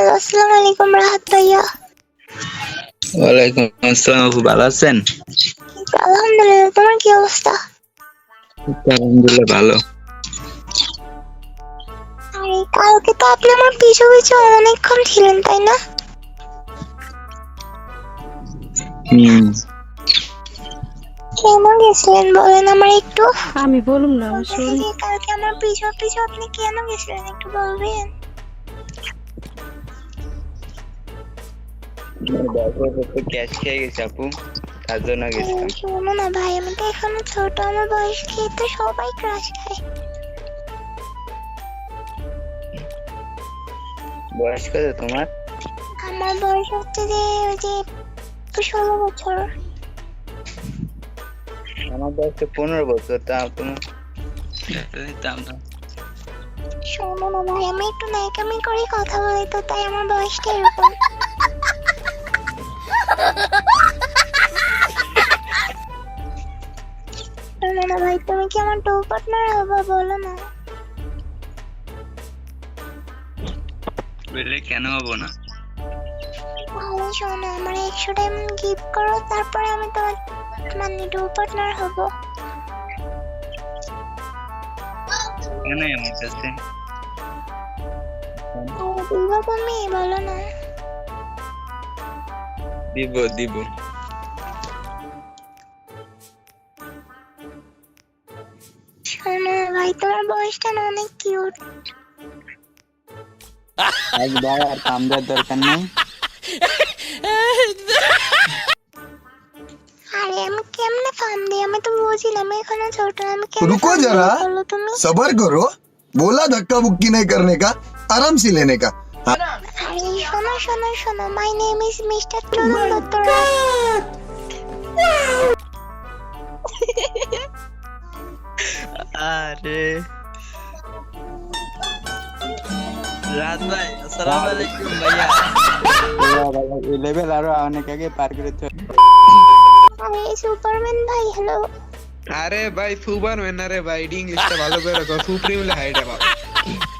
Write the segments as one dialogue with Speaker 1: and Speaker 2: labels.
Speaker 1: Hello আসসালামু আলাইকুম রাহাত ভাইয়া
Speaker 2: ওয়ালাইকুম আসসালাম আপু ভালো আছেন
Speaker 1: আলহামদুলিল্লাহ তোমার কি অবস্থা
Speaker 2: আলহামদুলিল্লাহ ভালো
Speaker 1: আরে কালকে তো আপনি আমার পিছু পিছু অনেকক্ষণ ছিলেন তাই না
Speaker 2: হুম
Speaker 1: কেন গেছিলেন বলেন আমার একটু
Speaker 3: আমি বলুম না আমার
Speaker 1: বলতেছি
Speaker 3: শরীর
Speaker 1: যে কালকে আমার পিছু পিছু আপনি কেন গেছিলেন একটু বলবেন
Speaker 2: ক্যাশ খেয়ে গেছে আপু তার জন্য গেছিলাম।
Speaker 1: শোনো না ভাই আমি তো এখনও ছোট আমার বয়স খেয়ে তো সবাই ক্রাশ খায়।
Speaker 2: বয়স কত তোমার?
Speaker 1: আমার বয়স হচ্ছে যে ওই যে ষোলো বছর।
Speaker 2: আমার বয়স তো পনেরো বছর তা তোমার
Speaker 1: শোনো না ভাই আমি একটু নাইকামি করে কথা বলি তো তাই আমার বয়সটা এরকম। না ভাই তুমি কি আমার পার্টনার হবে বলো না?
Speaker 2: বললে কেন হব না?
Speaker 1: তাহলে শোনো আমার একশো টাইম গিফট করো তারপরে আমি তোমার মানে টু পার্টনার হব।
Speaker 2: কেন আমার কাছে
Speaker 1: আরে তুমি বলো না।
Speaker 2: দিব দিব
Speaker 1: শোনো না ভাই তোমার বয়সটা না অনেক কিউট
Speaker 2: আজ ভাই আর কাম দেওয়ার দরকার নেই
Speaker 1: আরে আমি কেমনে ফার্ম দিই আমি তো বুঝিলাম এখনো ছোট আমি কেমনে
Speaker 4: रुको
Speaker 1: ফার্ম দিই
Speaker 4: जरा
Speaker 1: বলো তুমি
Speaker 4: सबर करो बोला धक्का बुक्की नहीं करने का आराम से लेने का
Speaker 1: আরে শোনো শোনো শোনো মাই নেম ইজ মিস্টার চরণ দত্ত
Speaker 2: আরে। রাত ভাই আসসালামু আলাইকুম ভাইয়া। লেভেল আরও অনেক আগে পার করে তো
Speaker 1: আরে সুপারম্যান ভাই হ্যালো
Speaker 5: আরে ভাই ফুবার মেন রে ভাই ইংলিশটা ভালো করে রাখো সুপ্রিম লে হাইডা বাবা
Speaker 1: আরে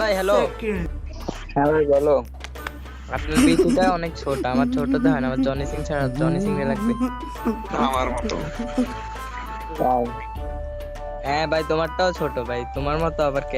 Speaker 1: ভাই
Speaker 6: হ্যালো
Speaker 2: হ্যাঁ ভাই বলো।
Speaker 6: আপনার বিচিটা অনেক ছোট আমার ছোট তো হয় না আমার জনি সিং ছাড়া জনি সিং লাগবে।
Speaker 5: আমার মতো।
Speaker 6: হ্যাঁ ভাই তোমারটাও ছোট ভাই তোমার মতো আবার কে?